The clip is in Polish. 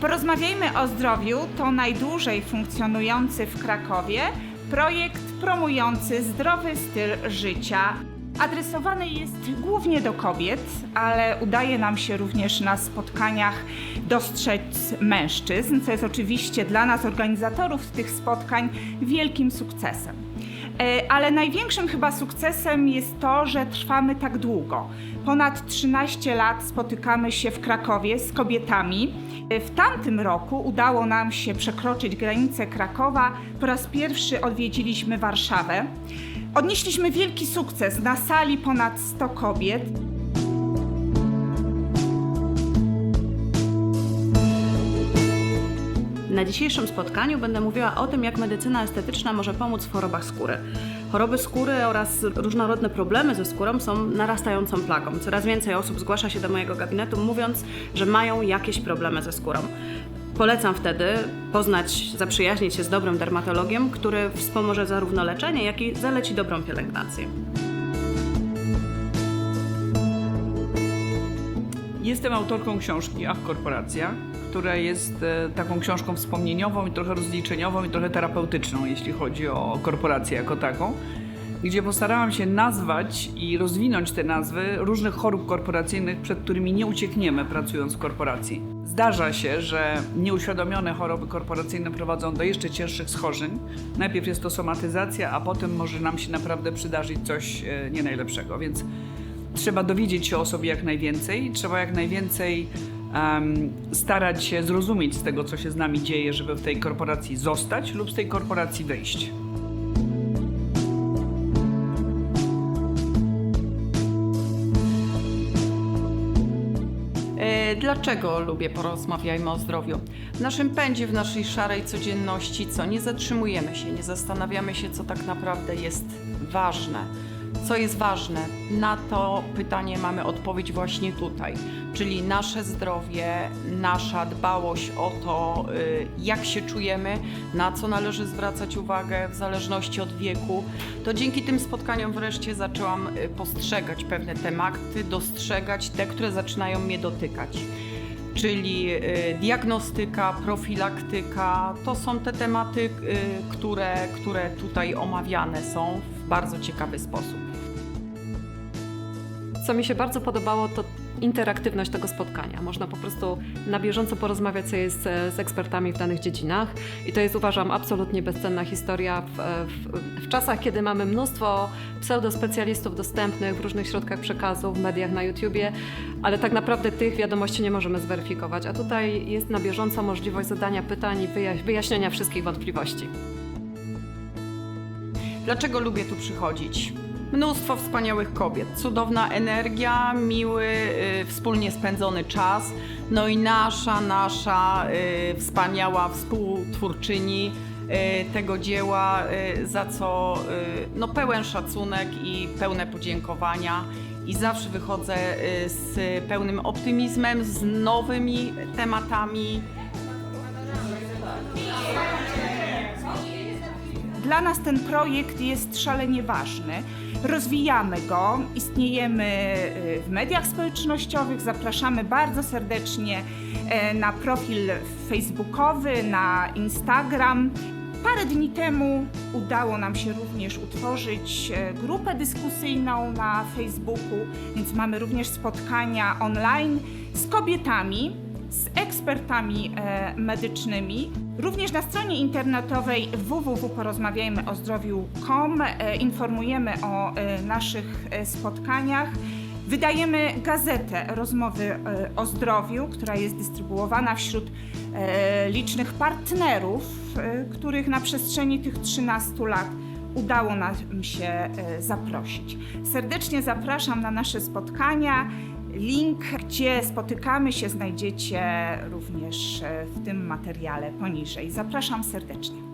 Porozmawiajmy o zdrowiu to najdłużej funkcjonujący w Krakowie projekt promujący zdrowy styl życia. Adresowany jest głównie do kobiet, ale udaje nam się również na spotkaniach dostrzec mężczyzn, co jest oczywiście dla nas, organizatorów tych spotkań, wielkim sukcesem. E, Ale największym chyba sukcesem jest to, że trwamy tak długo. Ponad 13 lat spotykamy się w Krakowie z kobietami. E, W tamtym roku udało nam się przekroczyć granicę Krakowa. Po raz pierwszy odwiedziliśmy Warszawę. Odnieśliśmy wielki sukces. Na sali ponad 100 kobiet. Na dzisiejszym spotkaniu będę mówiła o tym, jak medycyna estetyczna może pomóc w chorobach skóry. Choroby skóry oraz różnorodne problemy ze skórą są narastającą plagą. Coraz więcej osób zgłasza się do mojego gabinetu, mówiąc, że mają jakieś problemy ze skórą. Polecam wtedy poznać, zaprzyjaźnić się z dobrym dermatologiem, który wspomoże zarówno leczenie, jak i zaleci dobrą pielęgnację. Jestem autorką książki Ach Korporacja, która jest e, taką książką wspomnieniową i trochę rozliczeniową i trochę terapeutyczną, jeśli chodzi o korporację jako taką, gdzie postarałam się nazwać i rozwinąć te nazwy różnych chorób korporacyjnych, przed którymi nie uciekniemy pracując w korporacji. Zdarza się, że nieuświadomione choroby korporacyjne prowadzą do jeszcze cięższych schorzeń. Najpierw jest to somatyzacja, a potem może nam się naprawdę przydarzyć coś e, nie najlepszego, więc trzeba dowiedzieć się o sobie jak najwięcej, trzeba jak najwięcej em, starać się zrozumieć z tego, co się z nami dzieje, żeby w tej korporacji zostać lub z tej korporacji wyjść. E, Dlaczego lubię porozmawiajmy o zdrowiu? W naszym pędzie, w naszej szarej codzienności, co nie zatrzymujemy się, nie zastanawiamy się, co tak naprawdę jest ważne. Co jest ważne? Na to pytanie mamy odpowiedź właśnie tutaj, czyli nasze zdrowie, nasza dbałość o to, y, jak się czujemy, na co należy zwracać uwagę w zależności od wieku. To dzięki tym spotkaniom wreszcie zaczęłam y, postrzegać pewne tematy, dostrzegać te, które zaczynają mnie dotykać czyli y, diagnostyka, profilaktyka. To są te tematy, które, które tutaj omawiane są w bardzo ciekawy sposób. Co mi się bardzo podobało, to interaktywność tego spotkania. Można po prostu na bieżąco porozmawiać sobie z, z ekspertami w danych dziedzinach i to jest uważam absolutnie bezcenna historia w, w, w czasach, kiedy mamy mnóstwo pseudospecjalistów dostępnych w różnych środkach przekazu, w mediach, na YouTubie, ale tak naprawdę tych wiadomości nie możemy zweryfikować, a tutaj jest na bieżąco możliwość zadania pytań i wyjaś- wyjaśnienia wszystkich wątpliwości. Dlaczego lubię tu przychodzić? Mnóstwo wspaniałych kobiet, cudowna energia, miły, y, wspólnie spędzony czas, no i nasza, nasza y, wspaniała współtwórczyni y, tego dzieła, za co no, pełen szacunek i pełne podziękowania. I zawsze wychodzę z pełnym optymizmem, z nowymi tematami, Dla nas ten projekt jest szalenie ważny. Rozwijamy go, istniejemy y, w mediach społecznościowych. Zapraszamy bardzo serdecznie e, na profil facebookowy, na Instagram. Parę dni temu udało nam się również utworzyć e, grupę dyskusyjną na Facebooku, więc mamy również spotkania online z kobietami, z ekspertami e, medycznymi. Również na stronie internetowej www.porozmawiajmyozdrowiu.com e, informujemy o e, naszych spotkaniach. Wydajemy gazetę Rozmowy o zdrowiu, która jest dystrybuowana wśród licznych partnerów, których na przestrzeni tych 13 lat udało nam się zaprosić. Serdecznie zapraszam na nasze spotkania. Link, gdzie spotykamy się, znajdziecie również e, w tym materiale poniżej. Zapraszam serdecznie.